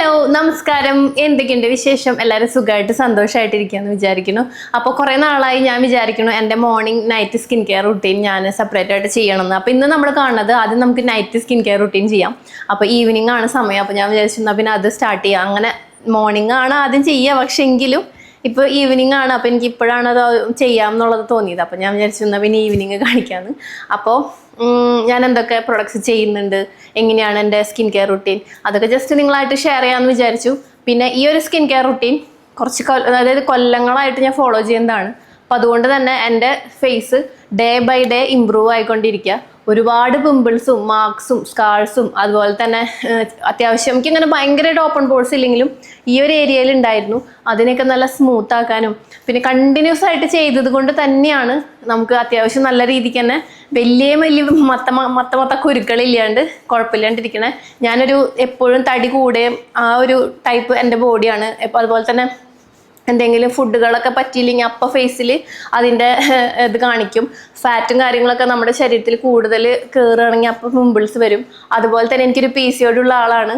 Hello നമസ്കാരം. എന്തൊക്കെയുണ്ട് വിശേഷം? എല്ലാവരും സുഖമായിട്ട് സന്തോഷമായിട്ടിരിക്കുകയെന്ന് വിചാരിക്കുന്നു. അപ്പോൾ കുറേ നാളായി ഞാൻ വിചാരിക്കുന്നു എന്റെ morning night skin care routine ഞാൻ സെപ്പറേറ്റ് ആയിട്ട് ചെയ്യണമെന്ന്. അപ്പോൾ ഇന്ന് നമ്മൾ കാണുന്നത് ആദ്യം നമുക്ക് നൈറ്റ് സ്കിൻ കെയർ റുട്ടീൻ ചെയ്യാം. അപ്പോൾ ഈവനിങ് ആണ് സമയം. അപ്പോൾ ഞാൻ വിചാരിച്ചിരുന്നു പിന്നെ അത് സ്റ്റാർട്ട് ചെയ്യാം. അങ്ങനെ മോർണിംഗ് ആണ് ആദ്യം ചെയ്യുക. പക്ഷേ എങ്കിലും ഇപ്പോൾ ഈവനിങ് ആണ്. അപ്പോൾ എനിക്ക് ഇപ്പോഴാണ് അത് ചെയ്യാം എന്നുള്ളത് തോന്നിയത്. അപ്പോൾ ഞാൻ വിചാരിച്ചു എന്നാൽ പിന്നെ ഈവനിങ് കാണിക്കാമെന്ന് അപ്പോൾ ഞാൻ എന്തൊക്കെ പ്രൊഡക്ട്സ് ചെയ്യുന്നുണ്ട്? എങ്ങനെയാണ് എന്റെ സ്കിൻ കെയർ റുട്ടീൻ അതൊക്കെ ജസ്റ്റ് നിങ്ങളായിട്ട് ഷെയർ ചെയ്യാമെന്ന് വിചാരിച്ചു. പിന്നെ ഈ ഒരു സ്കിൻ കെയർ റുട്ടീൻ കുറച്ച് അതായത് കൊല്ലങ്ങളായിട്ട് ഞാൻ ഫോളോ ചെയ്യുന്നതാണ്. അപ്പോൾ അതുകൊണ്ട് തന്നെ എന്റെ face day by day improve ആയിക്കൊണ്ടിരിക്കുക ഒരുപാട് പിമ്പിൾസും മാർക്സും സ്കാർസും അതുപോലെ തന്നെ അത്യാവശ്യം അത്യാവശ്യം എനിക്കിങ്ങനെ ഭയങ്കരമായിട്ട് ഓപ്പൺ പോൾസ് ഇല്ലെങ്കിലും ഈ ഒരു ഏരിയയിൽ ഉണ്ടായിരുന്നു. അതിനെയൊക്കെ നല്ല സ്മൂത്ത് ആക്കാനും പിന്നെ കണ്ടിന്യൂസ് ആയിട്ട് ചെയ്തത് കൊണ്ട് തന്നെയാണ് നമുക്ക് അത്യാവശ്യം നല്ല രീതിക്ക് തന്നെ വലിയ വലിയ മത്ത മത്ത മത്ത കുരുക്കളില്ലാണ്ട് കുഴപ്പമില്ലാണ്ടിരിക്കണേ. ഞാനൊരു എപ്പോഴും തടി കൂടെയും ആ ഒരു ടൈപ്പ് എന്റെ ബോഡിയാണ് അതുപോലെ തന്നെ എന്തെങ്കിലും ഫുഡുകളൊക്കെ പറ്റിയില്ലെങ്കിൽ അപ്പം ഫേസിൽ അതിന്റെ ഇത് കാണിക്കും. ഫാറ്റും കാര്യങ്ങളൊക്കെ നമ്മുടെ ശരീരത്തിൽ കൂടുതൽ കയറുകയാണെങ്കിൽ അപ്പം പിമ്പിൾസ് വരും. അതുപോലെ തന്നെ എനിക്കൊരു പി സി ഓടുള്ള ആളാണ്.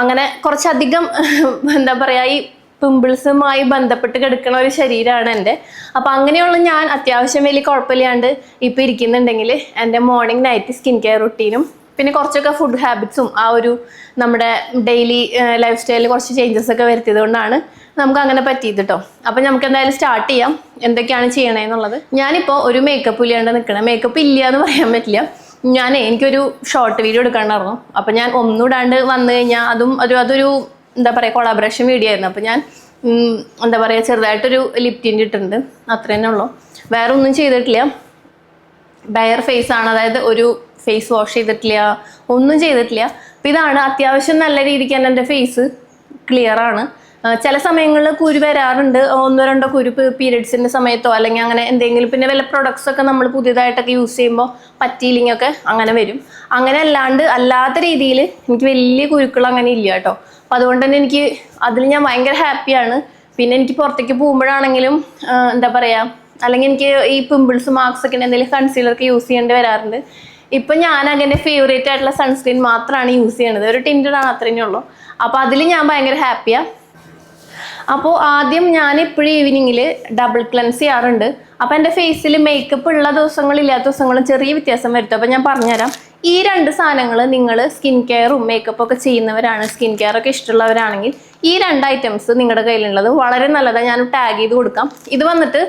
അങ്ങനെ കുറച്ചധികം എന്താ പറയുക ഈ പിമ്പിൾസുമായി ബന്ധപ്പെട്ട് കിടക്കുന്ന ഒരു ശരീരമാണ് എന്റെ. അപ്പം അങ്ങനെയുള്ള ഞാൻ അത്യാവശ്യം വലിയ കുഴപ്പമില്ലാണ്ട് ഇപ്പം ഇരിക്കുന്നുണ്ടെങ്കിൽ എന്റെ മോർണിംഗ് നൈറ്റ് സ്കിൻ കെയർ റുട്ടീനും പിന്നെ കുറച്ചൊക്കെ ഫുഡ് ഹാബിറ്റ്സും ആ ഒരു നമ്മുടെ ഡെയിലി ലൈഫ് സ്റ്റൈലിൽ കുറച്ച് ചേഞ്ചസ് ഒക്കെ വരുത്തിയത് കൊണ്ടാണ് നമുക്ക് അങ്ങനെ പറ്റിയത് കേട്ടോ അപ്പം നമുക്ക് എന്തായാലും സ്റ്റാർട്ട് ചെയ്യാം. എന്തൊക്കെയാണ് ചെയ്യണേന്നുള്ളത്. ഞാനിപ്പോൾ ഒരു മേക്കപ്പ് ഇല്ലാണ്ട് നിൽക്കണം മേക്കപ്പ് ഇല്ല എന്ന് പറയാൻ പറ്റില്ല. ഞാൻ എനിക്കൊരു ഷോർട്ട് വീഡിയോ എടുക്കണ്ടായിരുന്നു അപ്പം ഞാൻ ഒന്നുകൂടാണ്ട് വന്നു കഴിഞ്ഞാൽ അതും ഒരു അതൊരു എന്താ പറയുക കൊളാബറേഷൻ വീഡിയോ ആയിരുന്നു. അപ്പം ഞാൻ എന്താ പറയുക ചെറുതായിട്ടൊരു ലിപ് ടിന്റ് ഇട്ടിട്ടുണ്ട്. അത്ര തന്നെ ഉള്ളൂ. വേറെ ഒന്നും ചെയ്തിട്ടില്ല. ബയർ ഫേസ് ആണ്. അതായത് ഒരു ഫേസ് വാഷ് ചെയ്തിട്ടില്ല. ഒന്നും ചെയ്തിട്ടില്ല. അപ്പം ഇതാണ് അത്യാവശ്യം നല്ല രീതിക്ക് തന്നെ എന്റെ ഫേസ് ക്ലിയർ ആണ്. ചില സമയങ്ങളിൽ കുരു വരാറുണ്ട്. ഒന്നോ രണ്ടോ കുരു പീരീഡ്സിന്റെ സമയത്തോ അല്ലെങ്കിൽ അങ്ങനെ എന്തെങ്കിലും പിന്നെ വല്ല പ്രൊഡക്ട്സ് ഒക്കെ നമ്മൾ പുതിയതായിട്ടൊക്കെ യൂസ് ചെയ്യുമ്പോൾ പറ്റിയില്ലെങ്കിൽ ഒക്കെ അങ്ങനെ വരും. അങ്ങനെ അല്ലാണ്ട് അല്ലാത്ത രീതിയിൽ എനിക്ക് വലിയ കുരുക്കൾ അങ്ങനെ ഇല്ല കേട്ടോ. അപ്പൊ അതുകൊണ്ട് തന്നെ എനിക്ക് അതിൽ ഞാൻ ഭയങ്കര ഹാപ്പിയാണ് പിന്നെ എനിക്ക് പുറത്തേക്ക് പോകുമ്പോഴാണെങ്കിലും എന്താ പറയാ അല്ലെങ്കിൽ എനിക്ക് ഈ പിമ്പിൾസ് മാർക്സ് ഒക്കെ എന്തെങ്കിലും കൺസീലറൊക്കെ യൂസ് ചെയ്യേണ്ടി വരാറുണ്ട്. ഇപ്പം ഞാൻ അങ്ങനെ ഫേവറേറ്റ് ആയിട്ടുള്ള സൺസ്ക്രീൻ മാത്രമാണ് യൂസ് ചെയ്യണത്. ഒരു ടിന്റഡ് ആണ് അത്രേ ഉള്ളൂ. അപ്പോൾ അതിൽ ഞാൻ ഭയങ്കര ഹാപ്പിയാണ് അപ്പോൾ ആദ്യം ഞാൻ എപ്പോഴും ഈവനിങ്ങിൽ ഡബിൾ ക്ലൻസ് ചെയ്യാറുണ്ട്. അപ്പോൾ എന്റെ ഫേസിൽ മേക്കപ്പ് ഉള്ള ദിവസങ്ങളും ഇല്ലാത്ത ദിവസങ്ങളും ചെറിയ വ്യത്യാസം വരുത്തും. അപ്പോൾ ഞാൻ പറഞ്ഞുതരാം. ഈ രണ്ട് സാധനങ്ങൾ നിങ്ങൾ സ്കിൻ കെയറും മേക്കപ്പ് ഒക്കെ ചെയ്യുന്നവരാണ്. സ്കിൻ കെയർ ഒക്കെ ഇഷ്ടമുള്ളവരാണെങ്കിൽ ഈ രണ്ട് ഐറ്റംസ് നിങ്ങളുടെ കയ്യിലുള്ളത് വളരെ നല്ലതാണ് ഞാൻ ടാഗ് ചെയ്ത് കൊടുക്കാം. ഇത് വന്നിട്ട്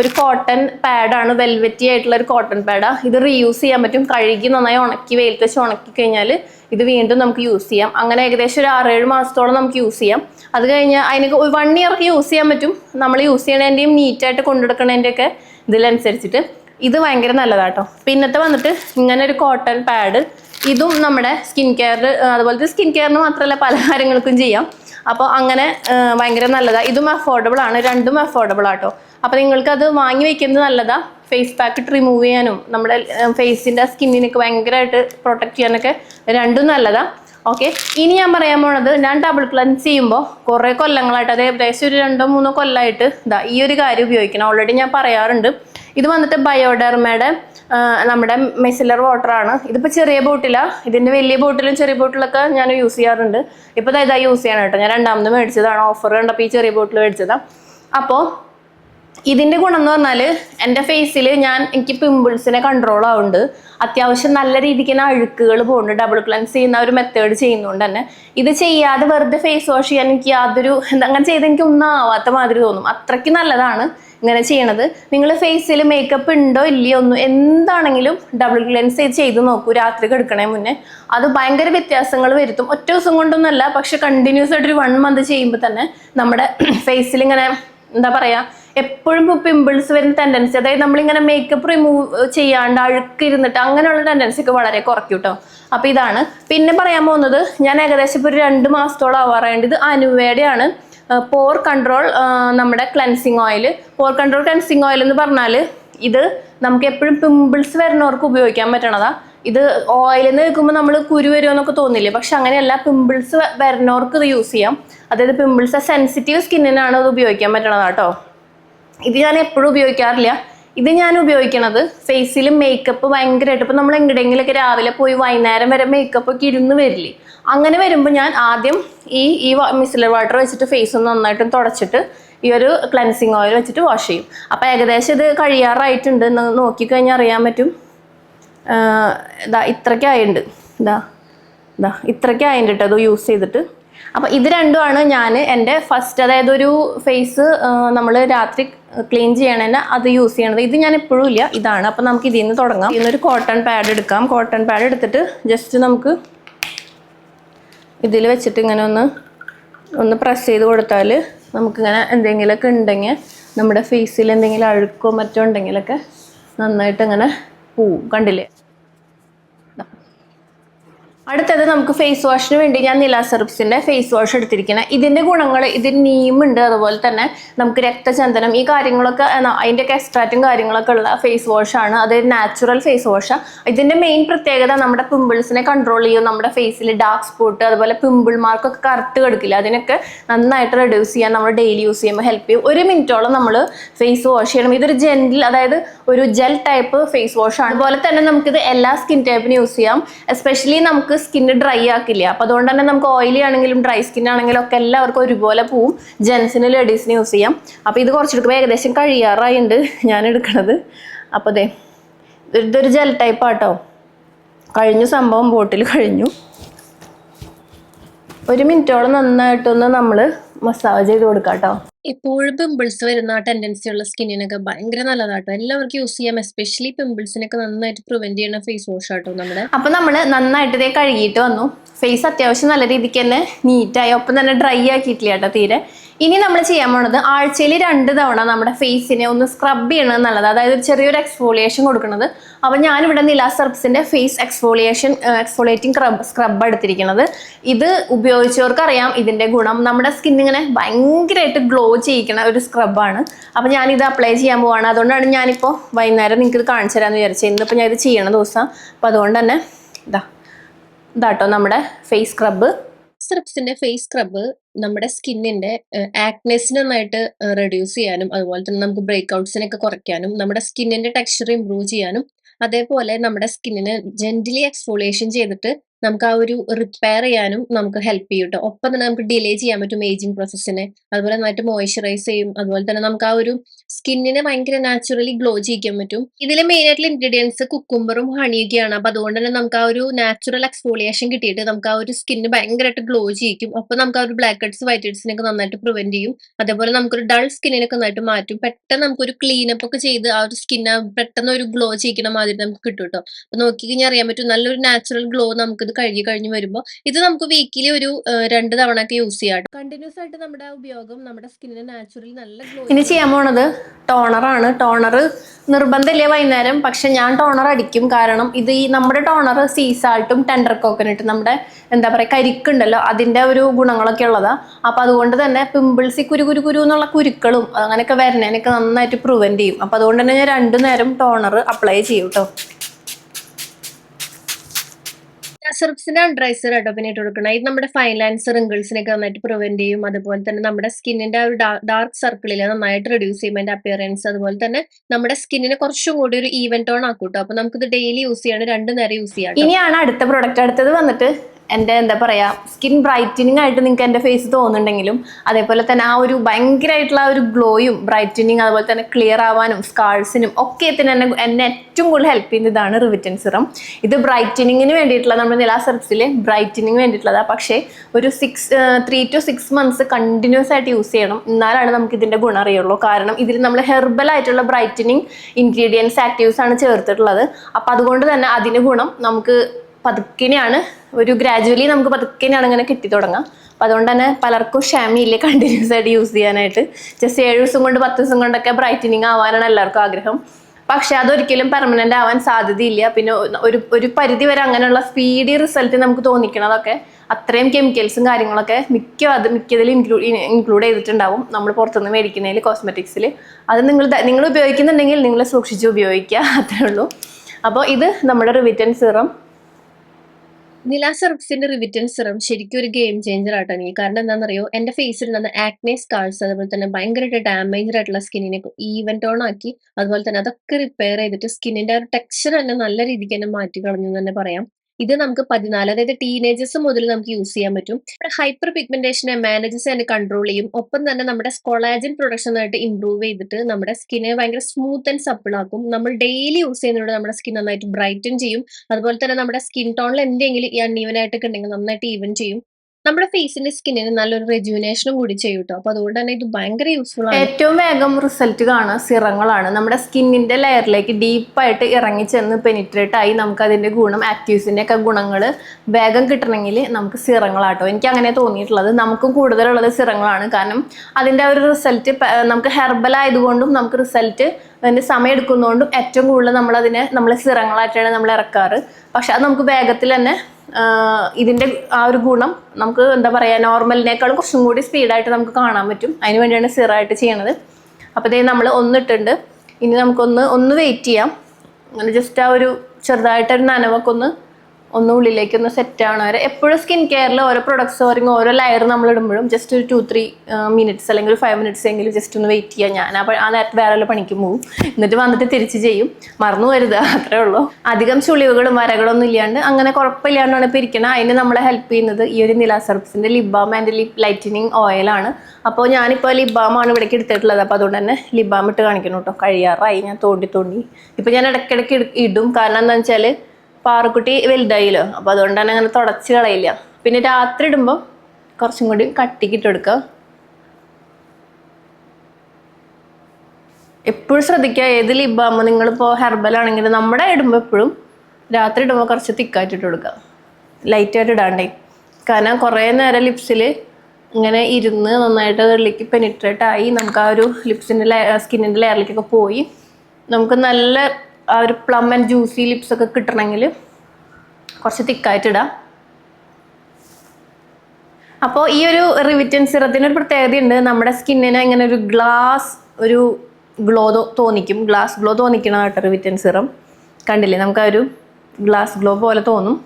ഒരു കോട്ടൺ പാഡാണ് വെൽവെറ്റി ആയിട്ടുള്ള ഒരു കോട്ടൺ പാഡാണ് ഇത് റീയൂസ് ചെയ്യാൻ പറ്റും. കഴുകി നന്നായി ഉണക്കി വെയിലത്ത് വെച്ച് ഉണക്കി കഴിഞ്ഞാൽ ഇത് വീണ്ടും നമുക്ക് യൂസ് ചെയ്യാം. അങ്ങനെ ഏകദേശം ഒരു ആറേഴ് മാസത്തോളം നമുക്ക് യൂസ് ചെയ്യാം. അത് കഴിഞ്ഞ് അതിന് വൺ ഇയർക്ക് യൂസ് ചെയ്യാൻ പറ്റും. നമ്മൾ യൂസ് ചെയ്യണതിന്റെയും നീറ്റായിട്ട് കൊണ്ടുനടക്കണതിന്റെയൊക്കെ ഇതിലനുസരിച്ചിട്ട്. ഇത് ഭയങ്കര നല്ലതാട്ടോ. പിന്നത്തെ വന്നിട്ട് ഇങ്ങനെ ഒരു കോട്ടൺ പാഡ് ഇതും നമ്മുടെ സ്കിൻ കെയറിൽ അതുപോലത്തെ സ്കിൻ കെയറിന് മാത്രമല്ല പല കാര്യങ്ങൾക്കും ചെയ്യാം. അപ്പോൾ അങ്ങനെ ഭയങ്കര നല്ലതാണ് ഇതും അഫോർഡബിൾ ആണ്. രണ്ടും അഫോർഡബിൾ ആട്ടോ. അപ്പോൾ നിങ്ങൾക്ക് അത് വാങ്ങി വെക്കുന്നത് നല്ലതാ. ഫേസ് പാക്ക് റിമൂവ് ചെയ്യാനും നമ്മുടെ ഫേസിന്റെ സ്കിന്നിനൊക്കെ ഭയങ്കരമായിട്ട് പ്രൊട്ടക്റ്റ് ചെയ്യാനൊക്കെ രണ്ടും നല്ലതാ. ഓക്കെ ഇനി ഞാൻ പറയാൻ പോണത് ഞാൻ ഡബിൾ ക്ലൻസ് ചെയ്യുമ്പോൾ കുറേ കൊല്ലങ്ങളായിട്ട് അത് ഏകദേശം ഒരു രണ്ടോ മൂന്നോ കൊല്ലമായിട്ട് ഇതാ ഈ ഒരു കാര്യം ഉപയോഗിക്കണം. ഓൾറെഡി ഞാൻ പറയാറുണ്ട്. ഇത് വന്നിട്ട് ബയോഡർമയുടെ നമ്മുടെ മെസിലർ വാട്ടറാണ് ഇതിപ്പോൾ ചെറിയ ബോട്ടിലാണ് ഇതിന്റെ വലിയ ബോട്ടിലും ചെറിയ ബോട്ടിലൊക്കെ ഞാൻ യൂസ് ചെയ്യാറുണ്ട്. ഇപ്പോൾ ഇതാ യൂസ് ചെയ്യണം കേട്ടോ. ഞാൻ രണ്ടാമത് മേടിച്ചതാണ്. ഓഫർ കണ്ടപ്പോൾ ഈ ചെറിയ ബോട്ടിൽ മേടിച്ചതാണ് അപ്പോൾ ഇതിന്റെ ഗുണം എന്ന് പറഞ്ഞാൽ എന്റെ ഫേസിൽ ഞാൻ എനിക്ക് പിമ്പിൾസിനെ കൺട്രോൾ ആവുന്നുണ്ട്. അത്യാവശ്യം നല്ല രീതിക്ക് തന്നെ അഴുക്കുകൾ പോകുന്നുണ്ട്. ഡബിൾ ക്ലൻസ് ചെയ്യുന്ന ഒരു മെത്തേഡ് ചെയ്യുന്നതുകൊണ്ട് തന്നെ. ഇത് ചെയ്യാതെ വെറുതെ ഫേസ് വാഷ് ചെയ്യാൻ എനിക്ക് യാതൊരു അങ്ങനെ ചെയ്ത് എനിക്ക് ഒന്നും ആവാത്ത മാതിരി തോന്നും. അത്രയ്ക്ക് നല്ലതാണ് ഇങ്ങനെ ചെയ്യണത്. നിങ്ങൾ ഫേസിൽ മേക്കപ്പ് ഉണ്ടോ ഇല്ലയോ ഒന്നും എന്താണെങ്കിലും ഡബിൾ ക്ലെൻസ് ചെയ്ത് നോക്കൂ. രാത്രി കിടക്കണേ മുന്നേ. അത് ഭയങ്കര വ്യത്യാസങ്ങൾ വരുത്തും. ഒറ്റ ദിവസം കൊണ്ടൊന്നുമല്ല പക്ഷെ കണ്ടിന്യൂസ് ആയിട്ട് ഒരു വൺ മന്ത് ചെയ്യുമ്പോൾ തന്നെ നമ്മുടെ ഫേസിൽ ഇങ്ങനെ എന്താ പറയാ എപ്പോഴും പിമ്പിൾസ് വരുന്ന ടെൻഡൻസി അതായത് നമ്മളിങ്ങനെ മേക്കപ്പ് റിമൂവ് ചെയ്യാണ്ട് അഴുക്കിരുന്നിട്ട് അങ്ങനെയുള്ള ടെൻഡൻസി ഒക്കെ വളരെ കുറയ്ക്കും കേട്ടോ അപ്പൊ ഇതാണ്. പിന്നെ പറയാൻ പോകുന്നത് ഞാൻ ഏകദേശം ഇപ്പോൾ ഒരു രണ്ട് മാസത്തോളം ആവാറേണ്ടത് ഇത് അനുവേടെയാണ് പോർ കൺട്രോൾ നമ്മുടെ cleansing oil pore control cleansing oil എന്ന് പറഞ്ഞാൽ ഇത് നമുക്ക് എപ്പോഴും പിമ്പിൾസ് വരുന്നവർക്ക് ഉപയോഗിക്കാൻ പറ്റണതാ. ഇത് ഓയിൽ എന്ന് കേൾക്കുമ്പോൾ നമ്മൾ കുരു വരുമെന്നൊക്കെ തോന്നില്ലേ? പക്ഷെ അങ്ങനെയല്ല പിമ്പിൾസ് വരുന്നവർക്ക് ഇത് യൂസ് ചെയ്യാം. അതായത് പിമ്പിൾസ് സെൻസിറ്റീവ് സ്കിന്നിനാണ് ഇത് ഉപയോഗിക്കാൻ പറ്റണതാട്ടോ ഇത് ഞാൻ എപ്പോഴും ഉപയോഗിക്കാറില്ല. ഇത് ഞാൻ ഉപയോഗിക്കണത് ഫേസിൽ മേക്കപ്പ് ഭയങ്കരമായിട്ട് ഇപ്പം നമ്മൾ എങ്ങടെയെങ്കിലൊക്കെ രാവിലെ പോയി വൈകുന്നേരം വരെ മേക്കപ്പ് ഒക്കെ ഇരുന്ന് വരില്ലേ? അങ്ങനെ വരുമ്പോൾ ഞാൻ ആദ്യം ഈ ഈ മിസിലർ വാട്ടർ വെച്ചിട്ട് ഫേസ് ഒന്ന് നന്നായിട്ട് തുടച്ചിട്ട് ഈ ഒരു ക്ലൻസിങ് ഓയിൽ വെച്ചിട്ട് വാഷ് ചെയ്യും. അപ്പോൾ ഏകദേശം ഇത് കഴിയാറായിട്ടുണ്ട്. എന്ന് നോക്കിക്കഴിഞ്ഞാൽ അറിയാൻ പറ്റും. ഇതാ ഇത്രയ്ക്കായുണ്ട്. ഇതാ ഇതാ ഇത്രയ്ക്കായിട്ട് കേട്ടോ അത് യൂസ് ചെയ്തിട്ട്. അപ്പോൾ ഇത് രണ്ടുമാണ് ഞാൻ എന്റെ ഫസ്റ്റ് അതായത് ഒരു ഫേസ് നമ്മൾ രാത്രി ക്ലീൻ ചെയ്യണതിന് അത് യൂസ് ചെയ്യണത്. ഇത് ഞാൻ എപ്പോഴും ഇല്ല. ഇതാണ്. അപ്പോൾ നമുക്ക് ഇതിൽ നിന്ന് തുടങ്ങാം ഇതിന്നൊരു കോട്ടൺ പാഡ് എടുക്കാം. കോട്ടൺ പാഡ് എടുത്തിട്ട് ജസ്റ്റ് നമുക്ക് ഇതിൽ വെച്ചിട്ട് ഇങ്ങനെ ഒന്ന് ഒന്ന് പ്രസ് ചെയ്ത് കൊടുത്താൽ നമുക്കിങ്ങനെ എന്തെങ്കിലുമൊക്കെ ഉണ്ടെങ്കിൽ നമ്മുടെ ഫേസിൽ എന്തെങ്കിലും അഴുക്കോ മറ്റോ ഉണ്ടെങ്കിലൊക്കെ നന്നായിട്ട് ഇങ്ങനെ പോവും. കണ്ടില്ലേ. അടുത്തത് നമുക്ക് ഫേസ് വാഷിന് വേണ്ടി ഞാൻ നില സെർപ്സിന്റെ ഫേസ് വാഷ് എടുത്തിരിക്കുന്നത് ഇതിന്റെ ഗുണങ്ങൾ ഇതിന് നീമുണ്ട് അതുപോലെ തന്നെ നമുക്ക് രക്തചന്ദനം ഈ കാര്യങ്ങളൊക്കെ അതിന്റെയൊക്കെ എക്സ്ട്രാറ്റും കാര്യങ്ങളൊക്കെ ഉള്ള ഫേസ് വാഷാണ് അത് നാച്ചുറൽ ഫേസ് വാഷാണ് ഇതിന്റെ മെയിൻ പ്രത്യേകത നമ്മുടെ പിമ്പിൾസിനെ കൺട്രോൾ ചെയ്യും. നമ്മുടെ ഫേസിൽ ഡാർക്ക് സ്പോട്ട് അതുപോലെ പിമ്പിൾ മാർക്കൊക്കെ കറുത്ത് കിടക്കില്ല അതിനൊക്കെ നന്നായിട്ട് റെഡ്യൂസ് ചെയ്യാൻ നമ്മൾ ഡെയിലി യൂസ് ചെയ്യുമ്പോൾ ഹെൽപ്പ് ചെയ്യും. ഒരു മിനിറ്റോളം നമ്മൾ ഫേസ് വാഷ് ചെയ്യണം. ഇതൊരു ജെന്റിൽ അതായത് ഒരു ജെൽ ടൈപ്പ് ഫേസ് വാഷാണ് അതുപോലെ തന്നെ നമുക്കിത് എല്ലാ സ്കിൻ ടൈപ്പിനും യൂസ് ചെയ്യാം. എസ്പെഷ്യലി നമുക്ക് സ്കിന്ന് ഡ്രൈ ആക്കില്ല? അപ്പോൾ അതുകൊണ്ട് തന്നെ നമുക്ക് ഓയിലി ആണെങ്കിലും ഡ്രൈ സ്കിൻ ആണെങ്കിലും ഒക്കെ എല്ലാവർക്കും ഒരുപോലെ പോവും. ജെൻസിന് ലേഡീസിന് യൂസ് ചെയ്യാം. അപ്പോൾ ഇത് കുറച്ചെടുക്കുമ്പോൾ ഏകദേശം കഴിയാറായിട്ടുണ്ട് ഞാൻ എടുക്കണത്. അപ്പോൾ അതെ ഇതൊരു ജെൽ ടൈപ്പ് ആട്ടോ. കഴിഞ്ഞു സംഭവം ബോട്ടിൽ കഴിഞ്ഞു. ഒരു മിനിറ്റോളം നന്നായിട്ടൊന്ന് നമ്മൾ മസാജ് ചെയ്ത് കൊടുക്കാം കേട്ടോ എപ്പോഴും പിമ്പിൾസ് വരുന്ന ടെൻഡൻസി ഉള്ള സ്കിന്നിനൊക്കെ ഭയങ്കര നല്ലതാട്ടോ എല്ലാവർക്കും യൂസ് ചെയ്യാം എസ്പെഷ്യലി പിമ്പിൾസിനൊക്കെ നന്നായിട്ട് പ്രിവെന്റ് ചെയ്യുന്ന ഫേസ് വാഷ് ആട്ടോ നമ്മുടെ. അപ്പൊ നമ്മൾ നന്നായിട്ട് ഇതേ കഴുകിയിട്ട് വന്നു. ഫേസ് അത്യാവശ്യം നല്ല രീതിക്ക് തന്നെ നീറ്റായി ഒപ്പം തന്നെ ഡ്രൈ ആക്കിയിട്ടില്ല കേട്ടോ തീരെ. ഇനി നമ്മൾ ചെയ്യാൻ പോണത് ആഴ്ചയിൽ രണ്ട് തവണ നമ്മുടെ ഫേസിനെ ഒന്ന് സ്ക്രബ് ചെയ്യണം എന്നുള്ളത് അതായത് ചെറിയൊരു എക്സ്ഫോളിയേഷൻ കൊടുക്കുന്നത് അപ്പോൾ ഞാനിവിടെ നില സർപ്സിന്റെ face exfoliation exfoliating scrub scrub എടുത്തിരിക്കുന്നത് ഇത് ഉപയോഗിച്ചവർക്ക് അറിയാം ഇതിന്റെ ഗുണം. നമ്മുടെ സ്കിൻ ഇങ്ങനെ ഭയങ്കരമായിട്ട് ഗ്ലോ ചെയ്യിക്കുന്ന ഒരു സ്ക്രബാണ് അപ്പോൾ ഇത് അപ്ലൈ ചെയ്യാൻ പോവാണ്. അതുകൊണ്ടാണ് ഞാനിപ്പോൾ വൈകുന്നേരം നിങ്ങൾക്ക് ഇത് കാണിച്ചു തരാമെന്ന് വിചാരിച്ചത്. ഇന്നിപ്പോൾ ഞാൻ ഇത് ചെയ്യണ ദിവസം. അപ്പോൾ അതുകൊണ്ട് തന്നെ ഇതാ ഇതാട്ടോ നമ്മുടെ ഫേസ് സ്ക്രബ് സ്ട്രിപ്സിന്റെ ഫേസ് സ്ക്രബ് നമ്മുടെ സ്കിന്നിന്റെ ആക്നെസ് നന്നായിട്ട് റെഡ്യൂസ് ചെയ്യാനും അതുപോലെ തന്നെ നമുക്ക് ബ്രേക്ക് ഔട്ട്സിനൊക്കെ കുറയ്ക്കാനും നമ്മുടെ സ്കിന്നിന്റെ ടെക്സ്ചർ ഇംപ്രൂവ് ചെയ്യാനും അതേപോലെ നമ്മുടെ സ്കിന്നിന് ജെന്റിലി എക്സ്ഫോളിയേഷൻ ചെയ്തിട്ട് നമുക്ക് ആ ഒരു റിപ്പയർ ചെയ്യാനും നമുക്ക് ഹെൽപ്പ് ചെയ്യും കേട്ടോ ഒപ്പം തന്നെ നമുക്ക് ഡിലേ ചെയ്യാൻ പറ്റും ഏജിങ് പ്രോസസ്സിനെ അതുപോലെ നന്നായിട്ട് മോയ്സ്ചറൈസ് ചെയ്യും. അതുപോലെ തന്നെ നമുക്ക് ആ ഒരു സ്കിന്നിനെ ഭയങ്കര നാച്ചുറലി ഗ്ലോ ചെയ്യിക്കാൻ പറ്റും. ഇതിലെ മെയിൻ ആയിട്ടുള്ള ഇൻഗ്രീഡിയൻസ് കുക്കുംബറും ഹണിയൊക്കെയാണ് അപ്പൊ അതുകൊണ്ട് തന്നെ നമുക്ക് ആ ഒരു നാച്ചുറൽ എക്സ്ഫോളിയേഷൻ കിട്ടിയിട്ട് നമുക്ക് ആ ഒരു സ്കിന്ന് ഭയങ്കരമായിട്ട് ഗ്ലോ ചെയ്യിക്കും. ഒപ്പം നമുക്ക് ആ ഒരു ബ്ലാക്ക് ഹെഡ്സ് വൈറ്റ് ഹെഡ്സിനൊക്കെ നന്നായിട്ട് പ്രിവെന്റ് ചെയ്യും. അതേപോലെ നമുക്കൊരു ഡൾ സ്കിന്നിനൊക്കെ നന്നായിട്ട് മാറ്റും. പെട്ടെന്ന് നമുക്കൊരു ക്ലീനപ്പ് ഒക്കെ ചെയ്ത് ആ ഒരു സ്കിന്ന് പെട്ടെന്ന് ഒരു ഗ്ലോ ചെയ്യിക്കണ മാതിരി നമുക്ക് കിട്ടും കേട്ടോ അപ്പൊ നോക്കി കഴിഞ്ഞാൽ അറിയാൻ പറ്റും നല്ലൊരു നാച്ചുറൽ ഗ്ലോ നമുക്കിത് കഴുകി കഴിഞ്ഞ് വരുമ്പോൾ ഇത് നമുക്ക് വീക്കിലി ഒരു രണ്ട് തവണ ഒക്കെ യൂസ് ചെയ്യാം. കണ്ടിന്യൂസ് ആയിട്ട് നമ്മുടെ ഉപയോഗം നമ്മുടെ സ്കിന്നിന് നാച്ചുറലി നല്ല ഗ്ലോ ഇനി ചെയ്യാൻ പോണത് ആണ്. ടോണർ നിർബന്ധമില്ലേ വൈകുന്നേരം? പക്ഷെ ഞാൻ ടോണർ അടിക്കും. കാരണം ഇത് ഈ നമ്മുടെ ടോണർ സീ സാൾട്ടും ടെൻഡർ കോക്കനട്ടും നമ്മുടെ എന്താ പറയുക കരിക്കുണ്ടല്ലോ അതിന്റെ ഒരു ഗുണങ്ങളൊക്കെ ഉള്ളതാണ് അപ്പം അതുകൊണ്ട് തന്നെ പിമ്പിൾസ് കുരു കുരു കുരു എന്നുള്ള കുരുക്കളും അങ്ങനെയൊക്കെ വരണേനൊക്കെ നന്നായിട്ട് പ്രിവെന്റ് ചെയ്യും. അപ്പം അതുകൊണ്ട് തന്നെ ഞാൻ രണ്ടു നേരം ടോണർ അപ്ലൈ ചെയ്യും കേട്ടോ സെർപ്സിന്റെ അൺഡ്രൈസർ കേട്ടോ പിന്നെ ഇട്ട് കൊടുക്കണം. ഇത് നമ്മുടെ ഫൈൻ ലൈൻസ് റിങ്കിൾസിനൊക്കെ നന്നായിട്ട് പ്രിവെന്റ് ചെയ്യും. അതുപോലെ തന്നെ നമ്മുടെ സ്കിന്നിന്റെ ആ ഒരു ഡാർക്ക് സർക്കിളിൽ നന്നായിട്ട് റെഡ്യൂസ് ചെയ്യും അതിന്റെ അപ്പിയറൻസ് അതുപോലെ തന്നെ നമ്മുടെ സ്കിന്നിനെ കുറച്ചും കൂടി ഒരു ഈവൻ ടോൺ ആക്കൂട്ടോ അപ്പൊ ഇത് ഡെയിലി യൂസ് ചെയ്യാണ്. രണ്ടു നേരം യൂസ് ചെയ്യാം. ഇനിയാണ് അടുത്ത പ്രൊഡക്റ്റ് അടുത്തത് വന്നിട്ട്. എന്റെ എന്താ പറയുക സ്കിൻ ബ്രൈറ്റനിങ് ആയിട്ട് നിങ്ങൾക്ക് എന്റെ ഫേസ് തോന്നുന്നുണ്ടെങ്കിലും അതേപോലെ തന്നെ ആ ഒരു ഭയങ്കരമായിട്ടുള്ള ഒരു ഗ്ലോയും ബ്രൈറ്റനിങ് അതുപോലെ തന്നെ ക്ലിയർ ആവാനും സ്കാൾസിനും ഒക്കെ തന്നെ എന്നെ എന്നെ ഏറ്റവും കൂടുതൽ ഹെൽപ്പ് ചെയ്യുന്ന ഇതാണ് റിവിറ്റൻ സിറം ഇത് ബ്രൈറ്റനിങ്ങിന് വേണ്ടിയിട്ടുള്ള നമ്മുടെ നില സിറപ്സിലെ ബ്രൈറ്റനിങ് വേണ്ടിയിട്ടുള്ളതാണ് പക്ഷേ ഒരു six three to six months continuous ആയിട്ട് യൂസ് ചെയ്യണം. എന്നാലാണ് നമുക്ക് ഇതിന്റെ ഗുണം അറിയുള്ളൂ. കാരണം ഇതിൽ നമ്മൾ ഹെർബൽ ആയിട്ടുള്ള ബ്രൈറ്റനിങ് ഇൻഗ്രീഡിയൻസ് ആക്റ്റീവ്സ് ആണ് ചേർത്തിട്ടുള്ളത്. അപ്പോൾ അതുകൊണ്ട് തന്നെ അതിന് ഗുണം നമുക്ക് പതുക്കിനെയാണ് ഒരു ഗ്രാജുവലി നമുക്ക് പതുക്കിനെയാണ് ഇങ്ങനെ കിട്ടി തുടങ്ങാം. അപ്പോൾ അതുകൊണ്ട് തന്നെ പലർക്കും ക്ഷമയില്ല കണ്ടിന്യൂസ് ആയിട്ട് യൂസ് ചെയ്യാനായിട്ട്. ജസ്റ്റ് ഏഴ് ദിവസം കൊണ്ട് പത്ത് ദിവസം കൊണ്ടൊക്കെ ബ്രൈറ്റനിങ് ആവാനാണ് എല്ലാവർക്കും ആഗ്രഹം. പക്ഷെ അതൊരിക്കലും പെർമനന്റ് ആവാൻ സാധ്യതയില്ല. പിന്നെ ഒരു ഒരു പരിധി വരെ അങ്ങനെയുള്ള സ്പീഡി റിസൾട്ട് നമുക്ക് തോന്നിക്കണതൊക്കെ അത്രയും കെമിക്കൽസും കാര്യങ്ങളൊക്കെ മിക്ക അത് മിക്കതിൽ ഇൻക്ലൂഡ് ഇൻക്ലൂഡ് ചെയ്തിട്ടുണ്ടാവും. നമ്മൾ പുറത്തുനിന്ന് മേടിക്കുന്നതിൽ കോസ്മെറ്റിക്സിൽ അത് നിങ്ങൾ നിങ്ങൾ ഉപയോഗിക്കുന്നുണ്ടെങ്കിൽ നിങ്ങൾ സൂക്ഷിച്ച് ഉപയോഗിക്കുക. അത്രേ ഉള്ളൂ. അപ്പോൾ ഇത് നമ്മുടെ റിവിറ്റൻ സിറം നില സെർപ്സിന്റെ റിവിറ്റൻ സിറം ശരിക്കും ഒരു ഗെയിം ചേഞ്ചർ ആട്ടോ എനിക്ക്. കാരണം എന്താണെന്നറിയോ? എന്റെ ഫേസിൽ നിന്ന് ആക്നെ സ്കാൾസ് അതുപോലെ തന്നെ ഭയങ്കരമായിട്ട് ഡാമേജ് ആയിട്ടുള്ള സ്കിന്നിനെ ഈവൻ ടോൺ ആക്കി അതുപോലെ തന്നെ അതൊക്കെ റിപ്പയർ ചെയ്തിട്ട് സ്കിന്നിന്റെ ആ ഒരു ടെക്സ്ചർ തന്നെ നല്ല രീതിക്ക് തന്നെ മാറ്റി കളഞ്ഞു എന്ന് തന്നെ പറയാം. ഇത് നമുക്ക് പതിനാല് അതായത് ടീനേജേഴ്സ് മുതൽ നമുക്ക് യൂസ് ചെയ്യാൻ പറ്റും. ഹൈപ്പർ പിഗ്മെന്റേഷനെ മാനേജസ് തന്നെ കൺട്രോൾ ചെയ്യും. ഒപ്പം തന്നെ നമ്മുടെ കൊളാജൻ പ്രൊഡക്ഷൻ ആയിട്ട് ഇംപ്രൂവ് ചെയ്തിട്ട് നമ്മുടെ സ്കിന്നെ ഭയങ്കര സ്മൂത്ത് ആൻഡ് സപ്പിൾ ആക്കും. നമ്മൾ ഡെയിലി യൂസ് ചെയ്യുന്നതിലൂടെ നമ്മുടെ സ്കിൻ നന്നായിട്ട് ബ്രൈറ്റൻ ചെയ്യും. അതുപോലെ തന്നെ നമ്മുടെ സ്കിൻ ടോണിൽ എന്തെങ്കിലും ഈ അൺഈവൻ ആയിട്ടൊക്കെ ഉണ്ടെങ്കിൽ നന്നായിട്ട് ഈവൻ ചെയ്യും. നമ്മുടെ ഫേസിന്റെ സ്കിന്നിന് നല്ലൊരു റെജുവിനേഷനും കൂടി ചെയ്യും കേട്ടോ അപ്പൊ അതുകൊണ്ട് തന്നെ ഇത് ഭയങ്കര യൂസ്ഫുൾ ആണ്. ഏറ്റവും വേഗം റിസൾട്ട് കാണുക സിറങ്ങളാണ്. നമ്മുടെ സ്കിന്നിന്റെ ലെയറിലേക്ക് ഡീപ്പായിട്ട് ഇറങ്ങി ചെന്ന് പെനിട്രേറ്റ് ആയി നമുക്ക് അതിന്റെ ഗുണം ആക്റ്റീവ്സിന്റെ ഒക്കെ ഗുണങ്ങൾ വേഗം കിട്ടണമെങ്കിൽ നമുക്ക് സിറങ്ങളാട്ടോ. എനിക്ക് അങ്ങനെ തോന്നിയിട്ടുള്ളത്. നമുക്കും കൂടുതലുള്ളത് സിറങ്ങളാണ്. കാരണം അതിന്റെ ഒരു റിസൾട്ട് നമുക്ക് ഹെർബൽ ആയതുകൊണ്ടും നമുക്ക് റിസൾട്ട് അതിന് സമയം എടുക്കുന്നതുകൊണ്ടും ഏറ്റവും കൂടുതൽ നമ്മളതിനെ നമ്മളെ സിറങ്ങളായിട്ടാണ് നമ്മൾ ഇറക്കാറ്. പക്ഷെ അത് നമുക്ക് വേഗത്തിൽ തന്നെ ആഹ് ഇതിന്റെ ആ ഒരു ഗുണം നമുക്ക് എന്താ പറയുക നോർമലിനേക്കാളും കുറച്ചും കൂടി സ്പീഡായിട്ട് നമുക്ക് കാണാൻ പറ്റും. അതിന് വേണ്ടിയാണ് സിറായിട്ട് ചെയ്യണത്. അപ്പോൾ ഇതേ നമ്മൾ ഒന്നിട്ടുണ്ട്. ഇനി നമുക്കൊന്ന് ഒന്ന് വെയിറ്റ് ചെയ്യാം. അങ്ങനെ ജസ്റ്റ് ആ ഒരു ചെറുതായിട്ടൊരു നനവൊക്കെ ഒന്ന് ഒന്ന് ഉള്ളിലേക്ക് ഒന്ന് സെറ്റ് ആവണ വരെ. എപ്പോഴും സ്കിൻ കെയറിൽ ഓരോ പ്രൊഡക്ട്സ് ഓരോ ഓരോ ലെയർ നമ്മൾ ഇടുമ്പോഴും ജസ്റ്റ് ഒരു ടു ത്രീ മിനിറ്റ്സ് അല്ലെങ്കിൽ ഒരു ഫൈവ് മിനിറ്റ്സ് എങ്കിലും ജസ്റ്റ് ഒന്ന് വെയിറ്റ് ചെയ്യാം ഞാൻ അപ്പോൾ ആ നേരത്തെ വേറെ വല്ല പണിക്ക് പോകും എന്നിട്ട് വന്നിട്ട് തിരിച്ച് ചെയ്യും. മറന്നു വരുത് അത്രേ ഉള്ളൂ. അധികം ചുളിവുകളും വരകളൊന്നും ഇല്ലാണ്ട് അങ്ങനെ കുഴപ്പമില്ലാണ്ടാണ് ഇപ്പോൾ ഇരിക്കുന്നത് അതിന് നമ്മളെ ഹെൽപ്പ് ചെയ്യുന്നത് ഈ ഒരു നിലാസർപ്സിന്റെ lip balm and lip lightening ഓയിലാണ് അപ്പോൾ ഞാനിപ്പോൾ ലിബാമാണ് ഇവിടേക്ക് എടുത്തിട്ടുള്ളത്. അപ്പോൾ അതുകൊണ്ട് തന്നെ ലിബാം ഇട്ട് കാണിക്കണം കേട്ടോ. കഴിയാറായി. ഞാൻ തോണ്ടി തോണ്ടി. ഇപ്പോൾ ഞാൻ ഇടയ്ക്കിടയ്ക്ക് ഇടും കാരണം എന്താണെന്ന് വെച്ചാൽ പാറക്കുട്ടി വലുതായില്ലോ. അപ്പോൾ അതുകൊണ്ട് തന്നെ അങ്ങനെ തുടച്ച് കളയില്ല. പിന്നെ രാത്രി ഇടുമ്പോൾ കുറച്ചും കൂടി കട്ടിക്കിട്ട് എടുക്കുക എപ്പോഴും ശ്രദ്ധിക്കുക ഏത് നിങ്ങളിപ്പോൾ ഹെർബൽ ആണെങ്കിൽ നമ്മുടെ ഇടുമ്പോൾ എപ്പോഴും രാത്രി ഇടുമ്പോൾ കുറച്ച് തിക്കായിട്ടിട്ട് കൊടുക്കുക. ലൈറ്റായിട്ട് ഇടാണ്ടേ. കാരണം കുറേ നേരം ലിപ്സിൽ ഇങ്ങനെ ഇരുന്ന് നന്നായിട്ട് അതിലേക്ക് പെനിട്രേറ്റ് ആയി നമുക്ക് ആ ഒരു ലിപ്സിന്റെ സ്കിന്നിന്റെ ലെയറിലേക്കൊക്കെ പോയി നമുക്ക് നല്ല ആ ഒരു പ്ലം ആൻഡ് ജ്യൂസി ലിപ്സ് ഒക്കെ കിട്ടണമെങ്കിൽ കുറച്ച് തിക്കായിട്ടിടാം അപ്പോൾ ഈ ഒരു റിവിറ്റൻ സിറത്തിന് ഒരു പ്രത്യേകതയുണ്ട് നമ്മുടെ സ്കിന്നിന് ഇങ്ങനെ ഒരു ഗ്ലാസ് ഒരു ഗ്ലോ തോന്നിക്കും. ഗ്ലാസ് ഗ്ലോ തോന്നിക്കണം കേട്ടോ റിവിറ്റൻ സിറം കണ്ടില്ലേ? നമുക്ക് ആ ഒരു ഗ്ലാസ് ഗ്ലോ പോലെ തോന്നും.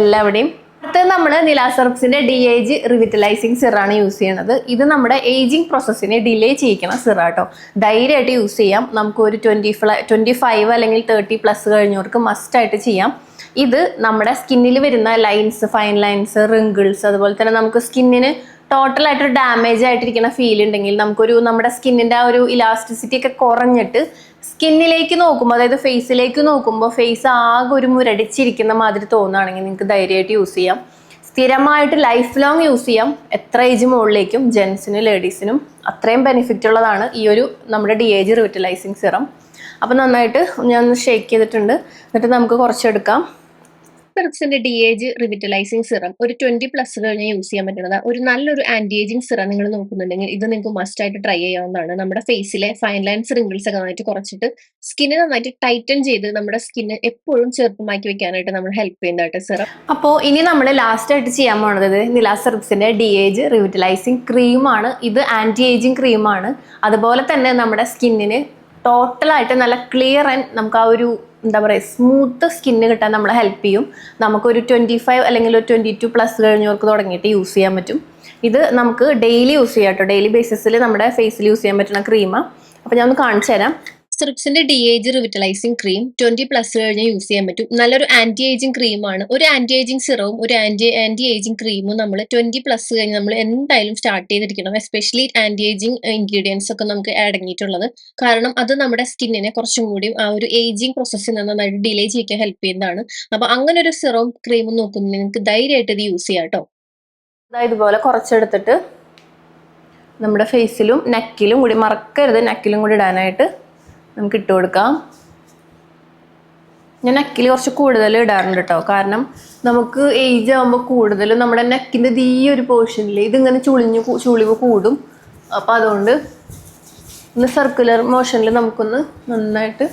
എല്ലാവിടെയും. അടുത്തത് നമ്മൾ നിലാസർപ്സിന്റെ ഡി ഏജ് റിവിറ്റലൈസിങ് സിറാണ് യൂസ് ചെയ്യണത് ഇത് നമ്മുടെ ഏജിങ് പ്രോസസ്സിനെ ഡിലേ ചെയ്യിക്കണം സിറ കേട്ടോ. ധൈര്യമായിട്ട് യൂസ് ചെയ്യാം. നമുക്ക് ഒരു ട്വന്റി ട്വന്റി ഫൈവ് അല്ലെങ്കിൽ തേർട്ടി പ്ലസ് കഴിഞ്ഞവർക്ക് മസ്റ്റ് ആയിട്ട് ചെയ്യാം. ഇത് നമ്മുടെ സ്കിന്നിൽ വരുന്ന ലൈൻസ് ഫൈൻ ലൈൻസ് റിങ്കിൾസ് അതുപോലെ തന്നെ നമുക്ക് സ്കിന്നിന് ടോട്ടലായിട്ട് ഡാമേജ് ആയിട്ടിരിക്കുന്ന ഫീൽ ഉണ്ടെങ്കിൽ നമുക്കൊരു നമ്മുടെ സ്കിന്നിന്റെ ആ ഒരു ഇലാസ്റ്റിസിറ്റി ഒക്കെ കുറഞ്ഞിട്ട് സ്കിന്നിലേക്ക് നോക്കുമ്പോൾ അതായത് ഫേസിലേക്ക് നോക്കുമ്പോൾ ഫേസ് ആകെ ഒരു മുരടിച്ചിരിക്കുന്ന മാതിരി തോന്നുകയാണെങ്കിൽ നിങ്ങൾക്ക് ധൈര്യമായിട്ട് യൂസ് ചെയ്യാം. സ്ഥിരമായിട്ട് ലൈഫ് ലോങ് യൂസ് ചെയ്യാം. എത്ര ഏജ് മുകളിലേക്കും ജെൻസിനും ലേഡീസിനും അത്രയും ബെനിഫിറ്റ് ഉള്ളതാണ് ഈ ഒരു നമ്മുടെ ഡി ഏജ് റിവിറ്റലൈസിങ് സിറം അപ്പോൾ നന്നായിട്ട് ഞാൻ ഷേക്ക് ചെയ്തിട്ടുണ്ട്. എന്നിട്ട് നമുക്ക് കുറച്ചെടുക്കാം സെറപ്സിന്റെ ഡി ഏജ് റിവിറ്റലൈസിങ് സിറം ഒരു ട്വന്റി പ്ലസ് കഴിഞ്ഞാൽ യൂസ് ചെയ്യാൻ പറ്റുന്നത്. ഒരു നല്ലൊരു ആന്റി ഏജിങ് സിറം നിങ്ങൾ നോക്കുന്നുണ്ടെങ്കിൽ ഇത് നിങ്ങൾക്ക് മസ്റ്റ് ആയിട്ട് ട്രൈ ചെയ്യാവുന്നതാണ്. നമ്മുടെ ഫേസിലെ ഫൈൻ ലൈൻസ് റിങ്കിൾസ് ഒക്കെ നന്നായിട്ട് കുറച്ചിട്ട് സ്കിന്നെ നന്നായിട്ട് ടൈറ്റൻ ചെയ്ത് നമ്മുടെ സ്കിന്ന് എപ്പോഴും ചെറുപ്പമാക്കി വെക്കാനായിട്ട് നമ്മൾ ഹെൽപ്പ് ചെയ്യുന്നതായിട്ട് സിറം അപ്പോൾ ഇനി നമ്മൾ ലാസ്റ്റ് ആയിട്ട് ചെയ്യാൻ പോകുന്നത് നിലാ സിറപ്സിന്റെ ഡി ഏജ് റിവിറ്റലൈസിങ് ക്രീമാണ് ഇത് ആന്റി ഏജിങ് ക്രീമാണ് അതുപോലെ തന്നെ നമ്മുടെ സ്കിന്നിന് ടോട്ടലായിട്ട് നല്ല ക്ലിയർ ആൻഡ് നമുക്ക് ആ ഒരു എന്താ പറയുക സ്മൂത്ത് സ്കിന്ന് കിട്ടാൻ നമ്മളെ ഹെൽപ്പ് ചെയ്യും. നമുക്കൊരു ട്വന്റി ഫൈവ് അല്ലെങ്കിൽ ഒരു ട്വന്റി ടു പ്ലസ് കഴിഞ്ഞവർക്ക് തുടങ്ങിയിട്ട് യൂസ് ചെയ്യാൻ പറ്റും. ഇത് നമുക്ക് ഡെയിലി യൂസ് ചെയ്യാം കേട്ടോ ഡെയിലി ബേസിസിൽ നമ്മുടെ ഫേസിൽ യൂസ് ചെയ്യാൻ പറ്റുന്ന ക്രീമാണ് അപ്പോൾ ഞാൻ ഒന്ന് കാണിച്ചു തരാം സിറപ്സിന്റെ de age revitalising cream twenty plus കഴിഞ്ഞാൽ യൂസ് ചെയ്യാൻ പറ്റും. നല്ലൊരു ആന്റി ഏജിംഗ് ക്രീമാണ് ഒരു ആന്റി ഏജിംഗ് സിറവും ഒരു ആന്റി ആന്റി ഏജിങ് ക്രീമും നമ്മൾ ട്വന്റി പ്ലസ് കഴിഞ്ഞ് നമ്മൾ എന്തായാലും സ്റ്റാർട്ട് ചെയ്തിരിക്കണം. എസ്പെഷ്യലി ആന്റി ഏജിംഗ് ഇൻഗ്രീഡിയൻസ് ഒക്കെ നമുക്ക് അടങ്ങിയിട്ടുള്ളത് കാരണം അത് നമ്മുടെ സ്കിന്നിനെ കുറച്ചും കൂടി ആ ഒരു ഏജിംഗ് പ്രോസസ്സിൽ നിന്ന് നന്നായിട്ട് ഡിലേ ചെയ്യിക്കാൻ ഹെൽപ്പ് ചെയ്യുന്നതാണ്. അപ്പൊ അങ്ങനെ ഒരു സിറവും ക്രീമും നോക്കുന്നത് നിങ്ങൾക്ക് ധൈര്യമായിട്ട് ഇത് യൂസ് ചെയ്യാം കേട്ടോ. ഇതുപോലെ കുറച്ചെടുത്തിട്ട് നമ്മുടെ ഫേസിലും നെക്കിലും കൂടി മറക്കരുത്. നെക്കിലും കൂടി ഇടാനായിട്ട് നമുക്ക് ഇട്ട് കൊടുക്കാം. ഞാൻ നെക്കിൽ കുറച്ച് കൂടുതൽ ഇടാറുണ്ട് കേട്ടോ. കാരണം നമുക്ക് ഏജ് ആകുമ്പോൾ കൂടുതലും നമ്മുടെ നെക്കിന്റെ ഈ ഒരു പോർഷനിൽ ഇതിങ്ങനെ ചുളിഞ്ഞ് ചുളിവ് കൂടും. അപ്പോൾ അതുകൊണ്ട് ഒന്ന് സർക്കുലർ മോഷനിൽ നമുക്കൊന്ന് നന്നായിട്ട്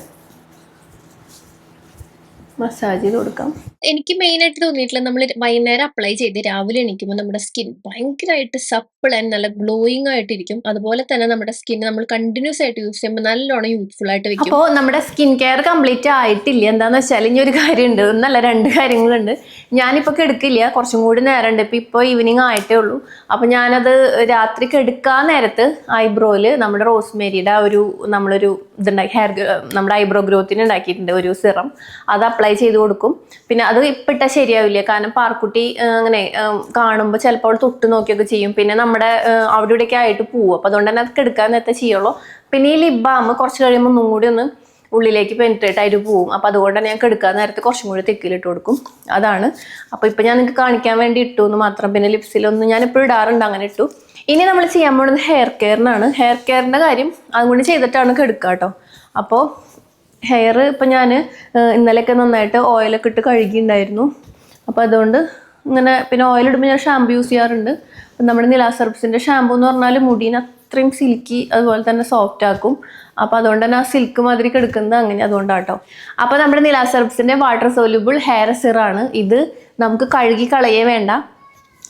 മസാജ് ചെയ്ത് കൊടുക്കാം. എനിക്ക് മെയിൻ ആയിട്ട് തോന്നിയിട്ടുള്ള നമ്മൾ വൈകുന്നേരം അപ്ലൈ ചെയ്ത് രാവിലെ എണീക്കുമ്പോൾ നമ്മുടെ സ്കിൻ ഭയങ്കരമായിട്ട് സപ്പിൾ ആൻഡ് നല്ല ഗ്ലോയിങ് ആയിട്ടിരിക്കും. അതുപോലെ തന്നെ നമ്മുടെ സ്കിൻ നമ്മൾ കണ്ടിന്യൂസ് ആയിട്ട് യൂസ് ചെയ്യുമ്പോൾ നല്ലോണം യൂസ്ഫുൾ ആയിട്ട് വെക്കും. അപ്പോൾ നമ്മുടെ സ്കിൻ കെയർ കംപ്ലീറ്റ് ആയിട്ടില്ല. എന്താന്ന് വെച്ചാൽ ഇനി ഒരു കാര്യമുണ്ട് ഒന്നല്ല രണ്ട് കാര്യങ്ങളുണ്ട്. ഞാനിപ്പോൾ കെടുക്കില്ല. കുറച്ചും കൂടി നേരമുണ്ട് ഇപ്പം ഇപ്പോൾ ഈവനിങ് ആയിട്ടേ ഉള്ളൂ. അപ്പോൾ ഞാനത് രാത്രി കെടുക്കാൻ നേരത്ത് ഐബ്രോയിൽ നമ്മുടെ റോസ്മേരിയുടെ ഒരു നമ്മളൊരു ഇതുണ്ടാക്കി ഹെയർ നമ്മുടെ ഐബ്രോ ഗ്രോത്തിന് ഉണ്ടാക്കിയിട്ടുണ്ട് ഒരു സിറം. അത് അപ്ലൈ അപ്ലൈ ചെയ്ത് കൊടുക്കും. പിന്നെ അത് ഇപ്പിട്ട ശരിയാവില്ല. കാരണം പാർക്കുട്ടി അങ്ങനെ കാണുമ്പോൾ ചിലപ്പോൾ തൊട്ട് നോക്കിയൊക്കെ ചെയ്യും. പിന്നെ നമ്മുടെ അവിടെ ഇവിടെയൊക്കെ ആയിട്ട് പോവും. അപ്പോൾ അതുകൊണ്ട് തന്നെ അത് എടുക്കാൻ നേരത്തെ ചെയ്യുള്ളൂ. പിന്നെ ഈ ലിബ് കുറച്ച് കഴിയുമ്പോൾ ഒന്നും കൂടി ഒന്ന് ഉള്ളിലേക്ക് പെനിട്രേറ്റ് ആയിട്ട് പോവും. അപ്പോൾ അതുകൊണ്ട് തന്നെ ഞാൻ എടുക്കാൻ നേരത്തെ കുറച്ചും കൂടി തെക്കിലിട്ട് കൊടുക്കും. അതാണ്. അപ്പോൾ ഇപ്പം ഞാൻ നിങ്ങൾക്ക് കാണിക്കാൻ വേണ്ടി ഇട്ടു എന്ന് മാത്രം. പിന്നെ ലിപ്സിലൊന്നും ഞാൻ എപ്പോഴും ഇടാറുണ്ട് അങ്ങനെ ഇട്ടു. ഇനി നമ്മൾ ചെയ്യാൻ പോകുന്നത് ഹെയർ കെയറിനാണ് ഹെയർ കെയറിന്റെ കാര്യം അതും കൂടി ചെയ്തിട്ടാണ് എടുക്കുക കേട്ടോ അപ്പോൾ ഹെയർ ഇപ്പം ഞാൻ ഇന്നലെയൊക്കെ നന്നായിട്ട് ഓയിലൊക്കെ ഇട്ട് കഴുകിയിട്ടുണ്ടായിരുന്നു അപ്പോൾ അതുകൊണ്ട് ഇങ്ങനെ പിന്നെ ഓയിലിടുമ്പോൾ ഞാൻ ഷാമ്പു യൂസ് ചെയ്യാറുണ്ട്. നമ്മുടെ നിലാസർബ്സിന്റെ ഷാമ്പു എന്ന് പറഞ്ഞാൽ മുടീനെ അത്രയും സിൽക്കി അതുപോലെ തന്നെ സോഫ്റ്റ് ആക്കും. അപ്പോൾ അതുകൊണ്ട് തന്നെ ആ സിൽക്ക് മാതിരി എടുക്കുന്നത് അങ്ങനെ അതുകൊണ്ടാട്ടോ. അപ്പോൾ നമ്മുടെ നിലാസർബ്സിന്റെ വാട്ടർ സോല്യൂബിൾ ഹെയർ സിറാണ് ഇത് നമുക്ക് കഴുകി കളയേ വേണ്ട.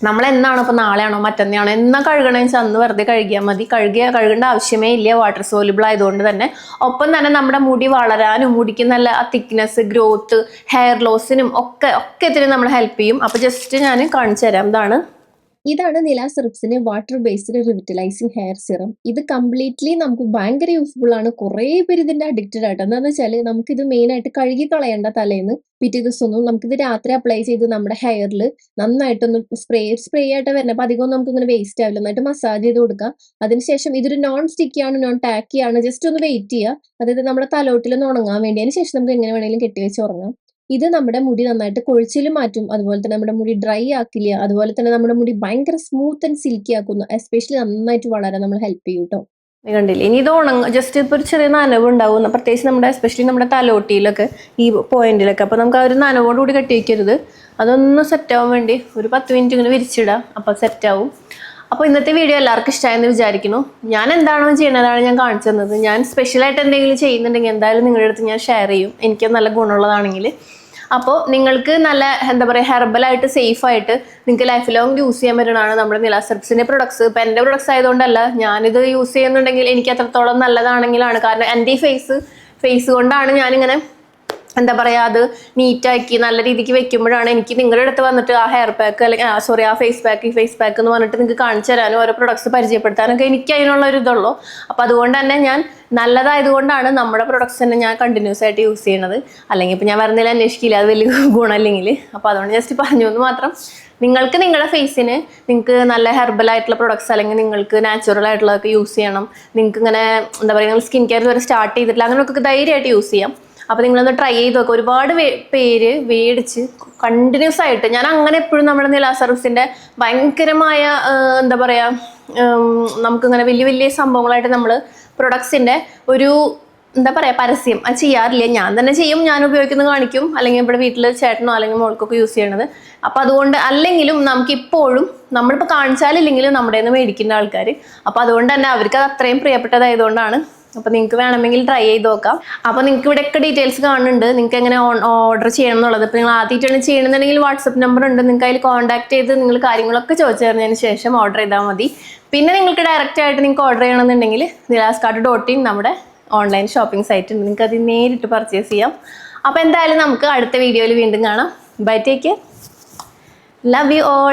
നമ്മൾ എന്നാണോ ഇപ്പോൾ നാളെയാണോ മറ്റന്നെയാണോ എന്നാ കഴുകണമെന്ന് വെച്ചാൽ അന്ന് വെറുതെ കഴുകിയാൽ മതി. കഴുകിയ കഴുകേണ്ട ആവശ്യമേ ഇല്ല. വാട്ടർ സോലിബിൾ ആയതുകൊണ്ട് തന്നെ. ഒപ്പം തന്നെ നമ്മുടെ മുടി വളരാനും മുടിക്ക് നല്ല ആ തിക്നെസ് ഗ്രോത്ത് ഹെയർ ലോസിനും ഒക്കെ ഒക്കെ ഇതിന് നമ്മൾ ഹെൽപ്പ് ചെയ്യും. അപ്പോൾ ജസ്റ്റ് ഞാൻ കാണിച്ചു തരാം. ഇതാണ് ഇതാണ് നില സിറപ്സിന്റെ water based revitalising hair serum ഇത് കംപ്ലീറ്റ്ലി നമുക്ക് ഭയങ്കര യൂസ്ഫുൾ ആണ്. കുറേ പേര് ഇതിന്റെ അഡിക്റ്റഡ് ആയിട്ട് എന്താണെന്ന് വെച്ചാൽ ഇത് മെയിൻ ആയിട്ട് കഴുകി കളയേണ്ട തലേന്ന് പിറ്റേ ദിവസമൊന്നും ഇത് രാത്രി അപ്ലൈ ചെയ്ത് നമ്മുടെ ഹെയറിൽ നന്നായിട്ടൊന്ന് സ്പ്രേ സ്പ്രേ ആയിട്ട് വരണം. അപ്പൊ അധികം നമുക്ക് ഇങ്ങനെ വേസ്റ്റ് ആവില്ല. നന്നായിട്ട് മസാജ് ചെയ്ത് കൊടുക്കുക അതിനുശേഷം ഇതൊരു നോൺ സ്റ്റിക്കി ആണ് നോൺ ടാക്കി ആണ്. ജസ്റ്റ് ഒന്ന് വെയിറ്റ് ചെയ്യുക അതായത് നമ്മുടെ തലോട്ടിൽ ഒന്ന് ഉണങ്ങാൻ വേണ്ടി അതിന് ശേഷം നമുക്ക് എങ്ങനെ വേണമെങ്കിലും കെട്ടിവെച്ച് ഉറങ്ങാം. ഇത് നമ്മുടെ മുടി നന്നായിട്ട് കൊഴിച്ചിൽ മാറ്റും. അതുപോലെ തന്നെ നമ്മുടെ മുടി ഡ്രൈ ആക്കില്ല. അതുപോലെ തന്നെ നമ്മുടെ മുടി ഭയങ്കര സ്മൂത്ത് ആൻഡ് സിൽക്കി ആക്കുന്നു. എസ്പെഷ്യലി നന്നായിട്ട് വളരാൻ നമ്മൾ ഹെൽപ്പ് ചെയ്യും കേട്ടോ കണ്ടില്ല? ഇനി ഇത് ഉണങ്ങ ജസ്റ്റ് ഇപ്പോൾ ഒരു ചെറിയ നനവ് ഉണ്ടാവും. പ്രത്യേകിച്ച് നമ്മുടെ എസ്പെഷ്യലി നമ്മുടെ തലോട്ടിയിലൊക്കെ ഈ പോയിന്റിലൊക്കെ അപ്പോൾ നമുക്ക് ആ ഒരു നനവോട് കൂടി കെട്ടി വയ്ക്കരുത് അതൊന്ന് സെറ്റ് ആവാൻ വേണ്ടി ഒരു പത്ത് മിനിറ്റ് ഇങ്ങനെ വിരിച്ചിടാം. അപ്പോൾ സെറ്റ് ആവും. അപ്പോൾ ഇന്നത്തെ വീഡിയോ എല്ലാവർക്കും ഇഷ്ടമായെന്ന് വിചാരിക്കുന്നു. ഞാൻ എന്താണോ ചെയ്യണതാണ് ഞാൻ കാണിച്ചു തന്നത്. ഞാൻ സ്പെഷ്യലായിട്ട് എന്തെങ്കിലും ചെയ്യുന്നുണ്ടെങ്കിൽ എന്തായാലും നിങ്ങളുടെ അടുത്ത് ഞാൻ ഷെയർ ചെയ്യും. എനിക്ക് നല്ല ഗുണമുള്ളതാണെങ്കിൽ. അപ്പോൾ നിങ്ങൾക്ക് നല്ല എന്താ പറയുക ഹെർബലായിട്ട് സേഫ് ആയിട്ട് നിങ്ങൾക്ക് ലൈഫ് ലോങ് യൂസ് ചെയ്യാൻ പറ്റുന്നതാണ് നമ്മുടെ നിലാസെർപ്സിന്റെ പ്രൊഡക്ട്സ് ഇപ്പം എന്റെ പ്രൊഡക്ട്സ് ആയതുകൊണ്ടല്ല ഞാനിത് യൂസ് ചെയ്യുന്നുണ്ടെങ്കിൽ എനിക്ക് അത്രത്തോളം നല്ലതാണെങ്കിലാണ്. കാരണം എന്റെ ഫേസ് ഫേസ് കൊണ്ടാണ് ഞാനിങ്ങനെ എന്താ പറയുക അത് നീറ്റാക്കി നല്ല രീതിക്ക് വെക്കുമ്പോഴാണ് എനിക്ക് നിങ്ങളുടെ അടുത്ത് വന്നിട്ട് ആ ഹെയർ പാക്ക് അല്ലെങ്കിൽ സോറി ആ ഫേസ് പാക്ക് ഈ ഫേസ് പാക്ക് എന്ന് പറഞ്ഞിട്ട് നിങ്ങൾക്ക് കാണിച്ചു തരാനും ഓരോ പ്രൊഡക്ട്സ് പരിചയപ്പെടുത്താനൊക്കെ എനിക്ക് അതിനുള്ള ഒരു ഇതുള്ളൂ. അപ്പോൾ അതുകൊണ്ട് തന്നെ ഞാൻ നല്ലതായതുകൊണ്ടാണ് നമ്മുടെ പ്രൊഡക്ട്സ് തന്നെ ഞാൻ കണ്ടിന്യൂസ് ആയിട്ട് യൂസ് ചെയ്യണത് അല്ലെങ്കിൽ ഇപ്പോൾ ഞാൻ വരുന്നതിൽ അന്വേഷിക്കില്ല അത് വലിയ ഗുണമല്ലെങ്കിൽ അപ്പോൾ അതുകൊണ്ട് ജസ്റ്റ് പറഞ്ഞു എന്ന് മാത്രം. നിങ്ങൾക്ക് നിങ്ങളുടെ ഫേസിന് നിങ്ങൾക്ക് നല്ല ഹെർബൽ ആയിട്ടുള്ള പ്രൊഡക്ട്സ് അല്ലെങ്കിൽ നിങ്ങൾക്ക് നാച്ചുറൽ ആയിട്ടുള്ളതൊക്കെ യൂസ് ചെയ്യണം. നിങ്ങൾക്ക് ഇങ്ങനെ എന്താ പറയുക സ്കിൻ കെയർ വരെ സ്റ്റാർട്ട് ചെയ്തിട്ടില്ല അങ്ങനെയൊക്കെ ധൈര്യമായിട്ട് യൂസ് ചെയ്യാം. അപ്പോൾ നിങ്ങളൊന്ന് ട്രൈ ചെയ്ത് നോക്കുക ഒരുപാട് പേര് മേടിച്ച് കണ്ടിന്യൂസ് ആയിട്ട് ഞാൻ അങ്ങനെ എപ്പോഴും നമ്മുടെ നിലാ സർവീസിന്റെ ഭയങ്കരമായ എന്താ പറയുക നമുക്കിങ്ങനെ വലിയ വലിയ സംഭവങ്ങളായിട്ട് നമ്മൾ പ്രൊഡക്ട്സിന്റെ ഒരു എന്താ പറയുക പരസ്യം. അത് ചെയ്യാറില്ല. ഞാൻ തന്നെ ചെയ്യും. ഞാൻ ഉപയോഗിക്കുന്നത് കാണിക്കും. അല്ലെങ്കിൽ ഇവിടെ വീട്ടിൽ ചേട്ടനോ അല്ലെങ്കിൽ മോൾക്കൊക്കെ യൂസ് ചെയ്യണത്. അപ്പോൾ അതുകൊണ്ട് അല്ലെങ്കിലും നമുക്ക് ഇപ്പോഴും നമ്മളിപ്പോൾ കാണിച്ചാലില്ലെങ്കിലും നമ്മുടെ നിന്ന് മേടിക്കുന്ന ആൾക്കാർ അപ്പോൾ അതുകൊണ്ട് തന്നെ അവർക്ക് അത് അത്രയും പ്രിയപ്പെട്ടതായതുകൊണ്ടാണ് അപ്പോൾ നിങ്ങൾക്ക് വേണമെങ്കിൽ ട്രൈ ചെയ്ത് നോക്കാം. അപ്പോൾ നിങ്ങൾക്ക് ഇവിടെയൊക്കെ ഡീറ്റെയിൽസ് കാണുന്നുണ്ട്. നിങ്ങൾക്ക് എങ്ങനെ ഓർഡർ ചെയ്യണം എന്നുള്ളത് ഇപ്പോൾ നിങ്ങൾ ആദ്യമായിട്ടാണ് ചെയ്യണമെന്നുണ്ടെങ്കിൽ വാട്സപ്പ് നമ്പർ ഉണ്ട്. നിങ്ങൾക്ക് അതിൽ കോൺടാക്ട് ചെയ്ത് നിങ്ങൾ കാര്യങ്ങളൊക്കെ ചോദിച്ചറിഞ്ഞതിന് ശേഷം ഓർഡർ ചെയ്താൽ മതി. പിന്നെ നിങ്ങൾക്ക് ഡയറക്റ്റ് ആയിട്ട് നിങ്ങൾക്ക് ഓർഡർ ചെയ്യണമെന്നുണ്ടെങ്കിൽ നിലാസ് കാർഡ് ഡോട്ട് ഇൻ നമ്മുടെ ഓൺലൈൻ ഷോപ്പിംഗ് സൈറ്റ് ഉണ്ട്. നിങ്ങൾക്ക് അത് നേരിട്ട് പർച്ചേസ് ചെയ്യാം. അപ്പോൾ എന്തായാലും നമുക്ക് അടുത്ത വീഡിയോയിൽ വീണ്ടും കാണാം. Bye take love you all